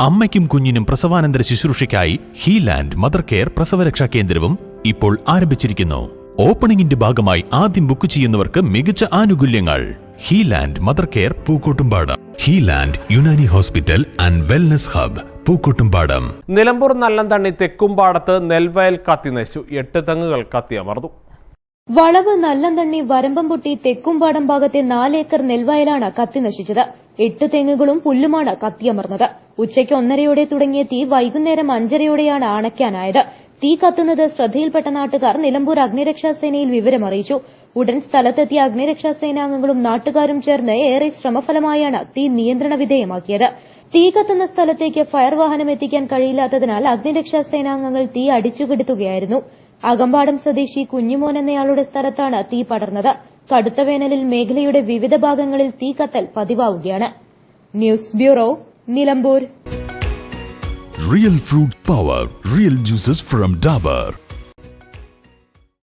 അമ്മയ്ക്കും കുഞ്ഞിനും പ്രസവാനന്തര ശുശ്രൂഷയ്ക്കായി ഹീലാൻഡ് mother care പ്രസവരക്ഷാ കേന്ദ്രവും ഇപ്പോൾ ആരംഭിച്ചിരിക്കുന്നു. ഓപ്പണിംഗിന്റെ ഭാഗമായി ആദ്യം ബുക്ക് ചെയ്യുന്നവർക്ക് മികച്ച ആനുകൂല്യങ്ങൾ. Healand mother care Pookkottumpadam. Healand Unani hospital and wellness hub Pookkottumpadam. Nilambur Nallanthanni തെക്കുംപാടത്ത് നെൽവയൽ കത്തി നശിച്ചു. എട്ട് തെങ്ങുകൾ കത്തിയമർന്നു വളവ് നല്ലന്തണ്ണി വരമ്പംപൊട്ടി തെക്കുംപാടം ഭാഗത്തെ നാലേക്കർ നെൽവയലാണ് കത്തി നശിച്ചത്. എട്ട് തെങ്ങുകളും പുല്ലുമാണ് കത്തിയമർന്നത്. ഉച്ചയ്ക്ക് ഒന്നരയോടെ തുടങ്ങിയ തീ വൈകുന്നേരം അഞ്ചരയോടെയാണ് അണയ്ക്കാനായത്. തീ കത്തുന്നത് ശ്രദ്ധയിൽപ്പെട്ട നാട്ടുകാർ നിലമ്പൂർ അഗ്നിരക്ഷാസേനയിൽ വിവരമറിയിച്ചു ഉടൻ സ്ഥലത്തെത്തിയ അഗ്നിരക്ഷാ സേനാംഗങ്ങളും നാട്ടുകാരും ചേർന്ന് ഏറെ ശ്രമഫലമായാണ് തീ നിയന്ത്രണ വിധേയമാക്കിയത്. തീ കത്തുന്ന സ്ഥലത്തേക്ക് ഫയർ വാഹനം എത്തിക്കാൻ കഴിയില്ലാത്തതിനാൽ അഗ്നിരക്ഷാ സേനാംഗങ്ങൾ തീ അടിച്ചുകെടുത്തുകയായിരുന്നു. അകമ്പാടം സ്വദേശി കുഞ്ഞുമോൻ എന്നയാളുടെ സ്ഥലത്താണ് തീ പടർന്നത്. കടുത്ത വേനലിൽ മേഖലയുടെ വിവിധ ഭാഗങ്ങളിൽ തീ കത്തൽ പതിവാവുകയാണ്. News bureau Nilambur. Real fruit power real juices from Dabur